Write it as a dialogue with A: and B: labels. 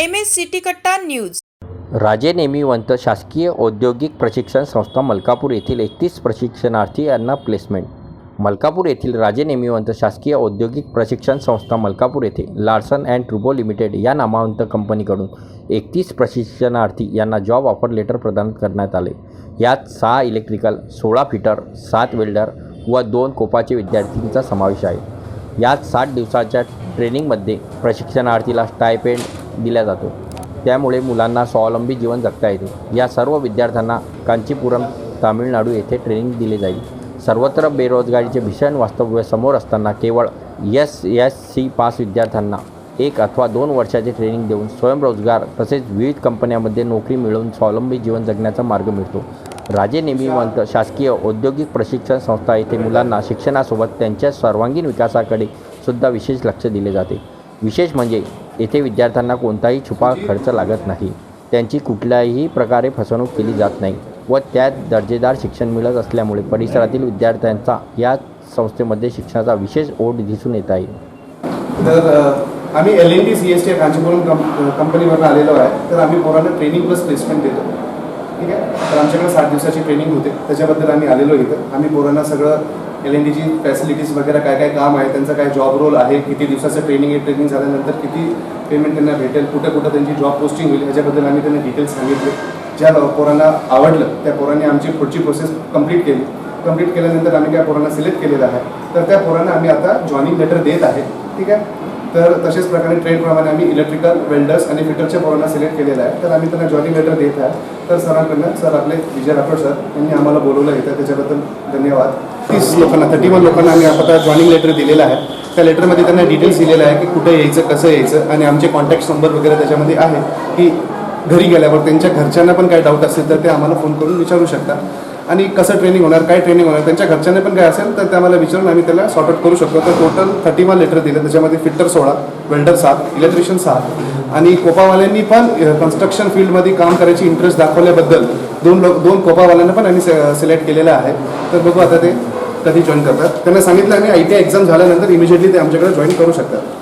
A: M S city Katta news.
B: राजे नेमिवंत शासकीय औद्योगिक प्रशिक्षण संस्था मलकापूर येथील एकतीस प्रशिक्षणार्थी यांना प्लेसमेंट मलकापूर येथील राजे नेमिवंत शासकीय औद्योगिक प्रशिक्षण संस्था मलकापूर येथे लार्सन अँड ट्रुबो लिमिटेड या नामावंत कंपनीकडून एकतीस प्रशिक्षणार्थी यांना जॉब ऑफर लेटर प्रदान करण्यात आले. यात सहा इलेक्ट्रिकल सोळा फिटर सात वेल्डर व दोन कोपाचे विद्यार्थींचा समावेश आहे. यात साठ दिवसाच्या ट्रेनिंगमध्ये प्रशिक्षणार्थीला स्टायपेंड दिला जातो. त्यामुळे मुलांना स्वावलंबी जीवन जगता येते. या सर्व विद्यार्थ्यांना कांचीपुरम तामिळनाडू येथे ट्रेनिंग दिले जाईल. सर्वत्र बेरोजगारीचे भीषण वास्तव्य समोर असताना केवळ एस एस सी पास विद्यार्थ्यांना एक अथवा दोन वर्षाचे ट्रेनिंग देऊन स्वयंरोजगार तसेच विविध कंपन्यांमध्ये नोकरी मिळवून स्वावलंबी जीवन जगण्याचा मार्ग मिळतो. राजे नेमिवंत शासकीय औद्योगिक प्रशिक्षण संस्था येथे मुलांना शिक्षणासोबत त्यांच्या सर्वांगीण विकासाकडे सुद्धा विशेष लक्ष दिले जाते. विशेष म्हणजे येथे विद्यार्थ्यांना कोणताही छुपा खर्च लागत नाही. त्यांची कुठल्याही प्रकारे फसवणूक केली जात नाही व त्यात दर्जेदार शिक्षण मिळत असल्यामुळे परिसरातील विद्यार्थ्यांचा या संस्थेमध्ये शिक्षणाचा विशेष ओढ दिसून येत आहे.
C: तर आम्ही L N T C S T Kanchipuram कंप कंपनीवरून आलेलो आहे. तर आम्ही पोरांना ट्रेनिंग प्लस प्लेसमेंट देतो. ठीक आहे? तर आमच्याकडे सात दिवसाची ट्रेनिंग होते. त्याच्याबद्दल आम्ही आलेलो इथं. आम्ही पोरांना सगळं एल एन डीची फॅसिलिटीज वगैरे काय काय काम आहे त्यांचा काय जॉब रोल आहे किती दिवसाचं ट्रेनिंग आहे ट्रेनिंग झाल्यानंतर किती पेमेंट त्यांना भेटेल कुठं कुठं त्यांची जॉब पोस्टिंग होईल ह्याच्याबद्दल आम्ही त्यांना डिटेल्स सांगितले. ज्या पोरांना आवडलं त्या पोरांनी आमची पुढची प्रोसेस कंप्लीट केली. कंप्लीट केल्यानंतर आम्ही त्या पोरांना सिलेक्ट केलेलं आहे. तर त्या पोरांना आम्ही आता जॉईनिंग लेटर देत आहे. ठीक आहे? तर तशाच प्रकारे ट्रेडप्रमाणे आम्ही इलेक्ट्रिकल वेल्डर्स आणि फिटरच्या पोरांना सिलेक्ट केलेलं आहे. तर आम्ही त्यांना जॉईनिंग लेटर देत आहे. तर सरांकडनं सर आपले विजय राठोड सर यांनी आम्हाला बोलवलं इथं. त्याच्याबद्दल धन्यवाद. तीस लोकांना थर्टी वन लोकांना आम्ही आता जॉईनिंग लेटर दिलेलं आहे. त्या लेटरमध्ये त्यांना डिटेल्स दिलेलं आहे की कुठे यायचं कसं यायचं आणि आमचे कॉन्टॅक्ट नंबर वगैरे त्याच्यामध्ये आहे की घरी गेल्यावर त्यांच्या घरच्यांना पण काय डाऊट असेल तर ते आम्हाला फोन करून विचारू शकतात आणि कसं ट्रेनिंग होणार काय ट्रेनिंग होणार त्यांच्या घरच्यांनी पण काय असेल तर त्या मला विचारून आम्ही त्याला सॉर्ट आउट करू शकतो. तर टोटल थर्टी वन लेटर दिलं. त्याच्यामध्ये फिटर सोळा वेल्डर सात इलेक्ट्रिशियन सात आणि कोपावाल्यांनी पण कन्स्ट्रक्शन फील्डमध्ये काम करायची इंटरेस्ट दाखवल्याबद्दल दोन लोक दोन कोपावाल्यांना पण आम्ही सिलेक्ट केलेलं आहे. तर बघू आता ते कधी जॉईन करतात. त्यांना सांगितलं आम्ही आय टी एक्झाम झाल्यानंतर इमिजिएटली ते आमच्याकडे जॉईन करू शकतात.